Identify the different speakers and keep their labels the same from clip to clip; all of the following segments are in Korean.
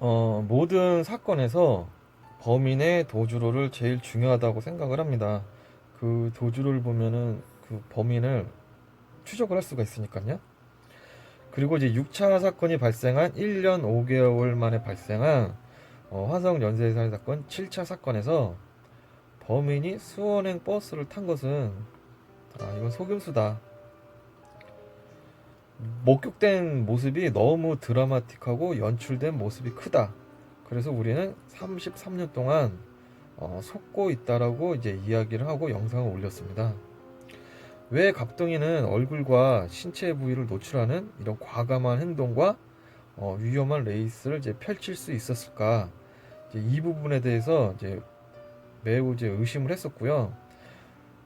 Speaker 1: 어, 모든 사건에서 범인의 도주로를 제일 중요하다고 생각을 합니다. 그 도주를 보면은 그 범인을 추적을 할 수가 있으니까요. 그리고 이제 6차 사건이 발생한 1년 5개월 만에 발생한 어, 화성 연쇄살인 사건 7차 사건에서 범인이 수원행 버스를 탄 것은 아, 이건 속임수다. 목격된 모습이 너무 드라마틱하고 연출된 모습이 크다. 그래서 우리는 33년 동안 어, 속고 있다라고 이제 이야기를 하고 영상을 올렸습니다. 왜 갑동이는 얼굴과 신체 부위를 노출하는 이런 과감한 행동과 어, 위험한 레이스를 이제 펼칠 수 있었을까? 이제 이 부분에 대해서 이제 매우 이제 의심을 했었고요.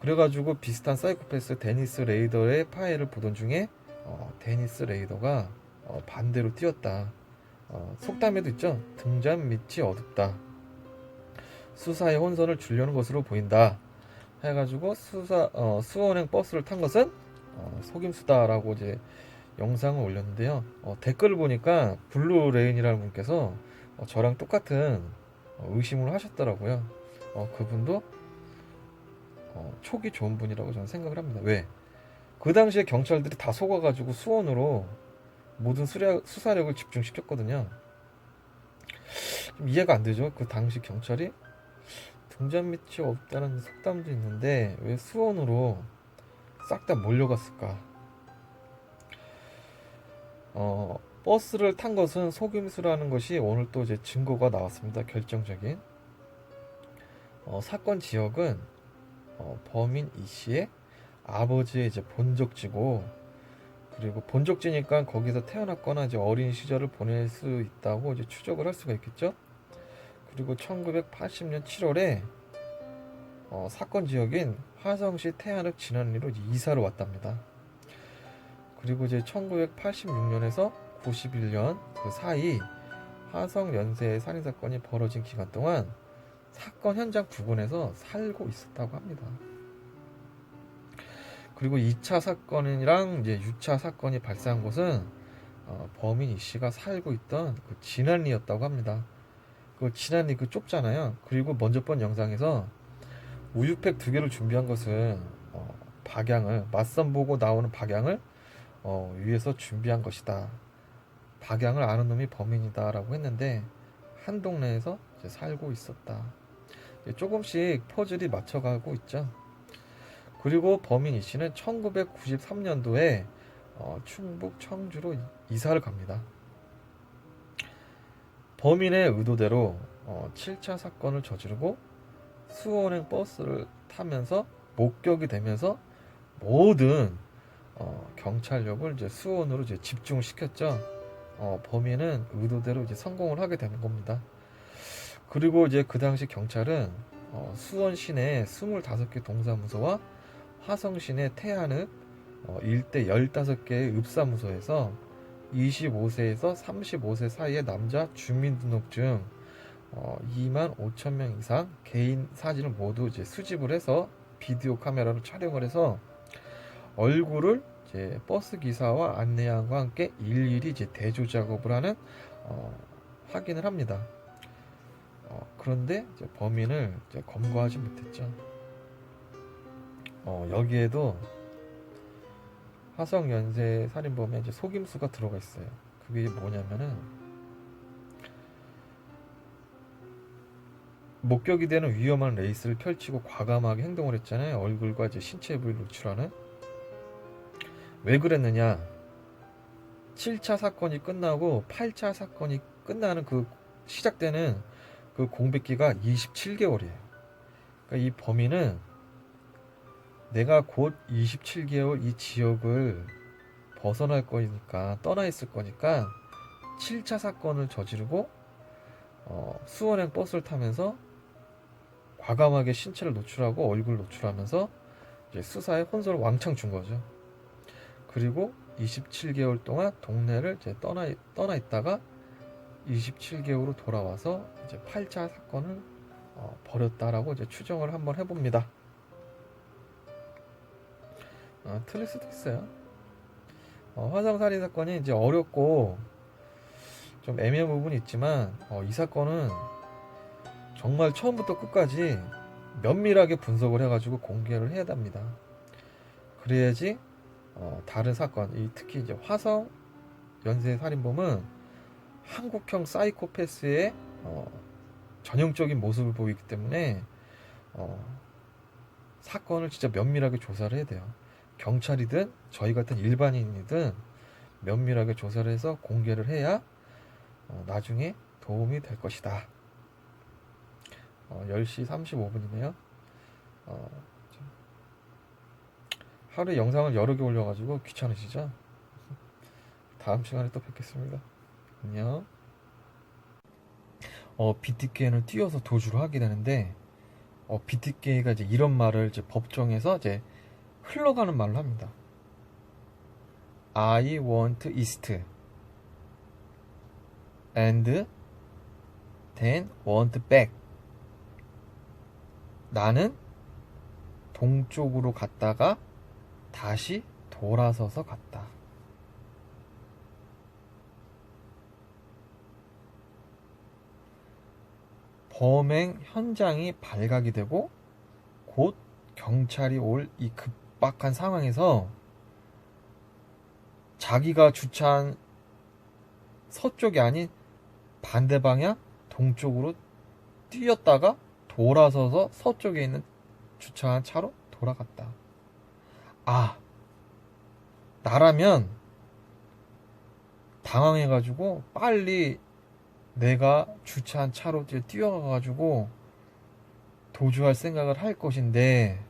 Speaker 1: 그래가지고 비슷한 사이코패스 데니스 레이더의 파일을 보던 중에 어, 데니스 레이더가 어, 반대로 뛰었다. 어, 속담에도 있죠. 등잔 밑이 어둡다. 수사의 혼선을 주려는 것으로 보인다. 해가지고 수사 어, 수원행 버스를 탄 것은 어, 속임수다라고 이제 영상을 올렸는데요. 어, 댓글을 보니까 블루레인이라는 분께서 어, 저랑 똑같은 어, 의심을 하셨더라고요. 어, 그분도 어, 촉이 좋은 분이라고 저는 생각을 합니다. 왜? 그 당시에 경찰들이 다 속아가지고 수원으로 모든 수ля, 수사력을 집중시켰거든요. 좀 이해가 안 되죠. 그 당시 경찰이 등잔 밑이 없다는 속담도 있는데 왜 수원으로 싹 다 몰려갔을까? 어, 버스를 탄 것은 속임수라는 것이 오늘 또 이제 증거가 나왔습니다. 결정적인. 어, 사건 지역은 어, 범인 이 씨의 아버지의 이제 본적지고 그리고 본적지니까 거기서 태어났거나 이제 어린 시절을 보낼 수 있다고 이제 추적을 할 수가 있겠죠. 그리고 1980년 7월에 어, 사건 지역인 화성시 태안읍 진안리로 이사를 왔답니다. 그리고 이제 1986년에서 91년 그 사이 화성 연쇄 살인 사건이 벌어진 기간 동안 사건 현장 부근에서 살고 있었다고 합니다. 그리고 2차 사건이랑 이제 6차 사건이 발생한 곳은 어, 범인 이 씨가 살고 있던 그 진안리였다고 합니다. 그 진안리 그 좁잖아요. 그리고 먼저 본 영상에서 우유팩 두 개를 준비한 것은 어, 박양을 맞선 보고 나오는 박양을 어, 위에서 준비한 것이다. 박양을 아는 놈이 범인이다라고 했는데 한 동네에서 살고 있었다. 조금씩 퍼즐이 맞춰가고 있죠. 그리고 범인 이 씨는 1993년도에 어, 충북 청주로 이- 이사를 갑니다. 범인의 의도대로 어, 7차 사건을 저지르고 수원행 버스를 타면서 목격이 되면서 모든 어, 경찰력을 이제 수원으로 이제 집중을 시켰죠. 어, 범인은 의도대로 이제 성공을 하게 되는 겁니다. 그리고 이제 그 당시 경찰은 어, 수원 시내 25개 동사무소와 시내 태안읍 어, 일대 15개의 읍사무소에서 25세에서 35세 사이의 남자 주민등록증 어, 2만 5천 명 이상 개인 사진을 모두 이제 수집을 해서 비디오 카메라로 촬영을 해서 얼굴을 이제 버스 기사와 안내양과 함께 일일이 이제 대조 작업을 하는 어, 확인을 합니다. 어, 그런데 범인을 검거하지 못했죠. 어, 여기에도 화성 연쇄 살인범에 이제 속임수가 들어가 있어요. 그게 뭐냐면은 목격이 되는 위험한 레이스를 펼치고 과감하게 행동을 했잖아요. 얼굴과 이제 신체 부위를 노출하는. 왜 그랬느냐? 7차 사건이 끝나고 8차 사건이 끝나는 그 시작되는 그 공백기가 27개월이에요. 그러니까 이 범인은 내가 곧 27개월 이 지역을 벗어날 거니까 떠나 있을 거니까 7차 사건을 저지르고 어, 수원행 버스를 타면서 과감하게 신체를 노출하고 얼굴 노출하면서 수사에 혼선을 왕창 준 거죠. 그리고 27개월 동안 동네를 이제 떠나 떠나 있다가 27개월로 돌아와서 이제 8차 사건을 어, 벌였다라고 이제 추정을 한번 해봅니다. 어, 틀릴 수도 있어요. 어, 화성 살인 사건이 이제 어렵고 좀 애매한 부분이 있지만 어, 이 사건은 정말 처음부터 끝까지 면밀하게 분석을 해가지고 공개를 해야 됩니다. 그래야지 어, 다른 사건, 이 특히 이제 화성 연쇄 살인범은 한국형 사이코패스의 어, 전형적인 모습을 보이기 때문에 어, 사건을 진짜 면밀하게 조사를 해야 돼요. 경찰이든 저희 같은 일반인이든 면밀하게 조사를 해서 공개를 해야 어, 나중에 도움이 될 것이다. 어, 10시 35분이네요. 어, 좀 하루에 영상을 여러 개 올려가지고 귀찮으시죠? 다음 시간에 또 뵙겠습니다. 안녕. 어, BTK는 뛰어서 도주를 하게 되는데, 어, BTK가 이제 이런 말을 이제 법정에서 이제 흘러가는 말로 합니다. I want east and then want back. 나는 동쪽으로 갔다가 다시 돌아서서 갔다. 범행 현장이 발각이 되고 곧 경찰이 올 이 급 박한 상황에서 자기가 주차한 서쪽이 아닌 반대 방향 동쪽으로 뛰었다가 돌아서서 서쪽에 있는 주차한 차로 돌아갔다. 아, 나라면 당황해가지고 빨리 내가 주차한 차로 뛰어가가지고 도주할 생각을 할 것인데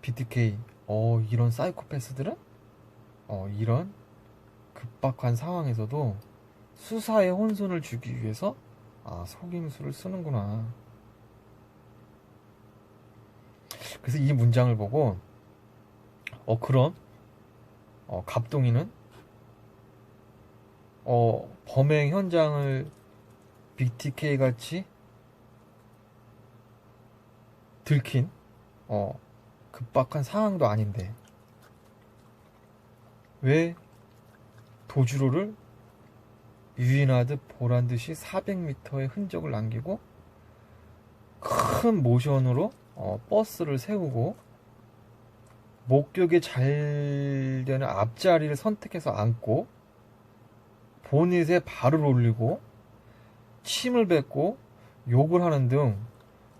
Speaker 1: BTK 어 이런 사이코패스들은? 어 이런 급박한 상황에서도 수사에 혼선을 주기 위해서 아 속임수를 쓰는구나. 그래서 이 문장을 보고 어 그럼 어 갑동이는? 어, 범행 현장을 BTK 같이 들킨 어, 급박한 상황도 아닌데 왜 도주로를 유인하듯 보란 듯이 400m의 흔적을 남기고 큰 모션으로 어, 버스를 세우고 목격에 잘 되는 앞자리를 선택해서 앉고 보닛에 발을 올리고 침을 뱉고 욕을 하는 등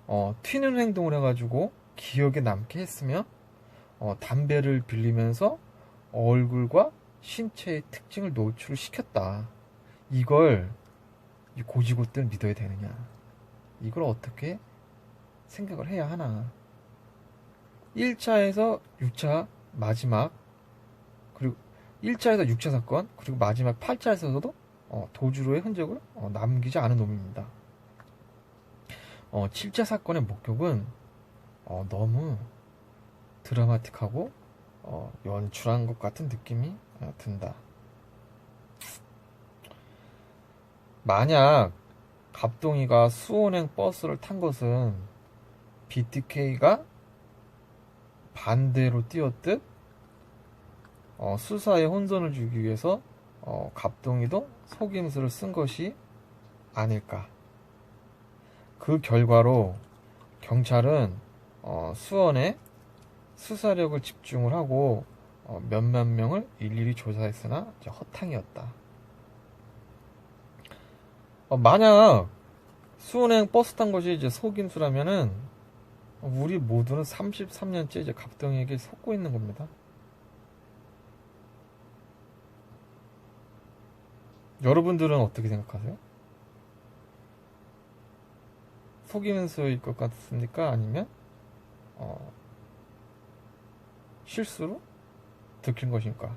Speaker 1: 어, 튀는 행동을 해가지고 기억에 남게 했으며 어, 담배를 빌리면서 얼굴과 신체의 특징을 노출시켰다. 이걸 이 고지고대를 믿어야 되느냐? 이걸 어떻게 생각을 해야 하나? 1차에서 6차 마지막 그리고 1차에서 6차 사건 그리고 마지막 8차에서도 어, 도주로의 흔적을 어, 남기지 않은 놈입니다. 어, 7차 사건의 목격은 어, 너무 드라마틱하고 어, 연출한 것 같은 느낌이 어, 든다. 만약 갑동이가 수원행 버스를 탄 것은 BTK가 반대로 뛰었듯 어, 수사에 혼선을 주기 위해서 어, 갑동이도 속임수를 쓴 것이 아닐까. 그 결과로 경찰은 어, 수원에 수사력을 집중을 하고 어, 몇몇 명을 일일이 조사했으나 허탕이었다. 어, 만약 수은행 버스 탄 것이 이제 속임수라면은 우리 모두는 33년째 이제 갑동에게 속고 있는 겁니다. 여러분들은 어떻게 생각하세요? 속임수일 것 같습니까? 아니면 어, 실수로 들킨 것입니까?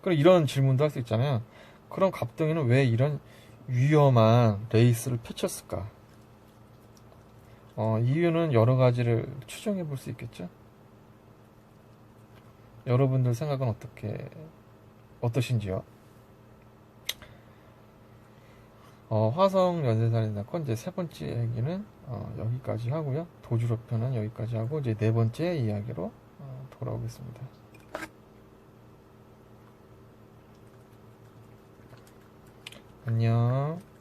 Speaker 1: 그럼 이런 질문도 할 수 있잖아요. 그럼 갑동이는 왜 이런 위험한 레이스를 펼쳤을까? 어, 이유는 여러 가지를 추정해 볼 수 있겠죠? 여러분들 생각은 어떻게, 어떠신지요? 어, 화성 연쇄살인 사건 이제 세 번째 이야기는 어, 여기까지 하고요. 도주로 편은 여기까지 하고 이제 네 번째 이야기로 어, 돌아오겠습니다. 안녕.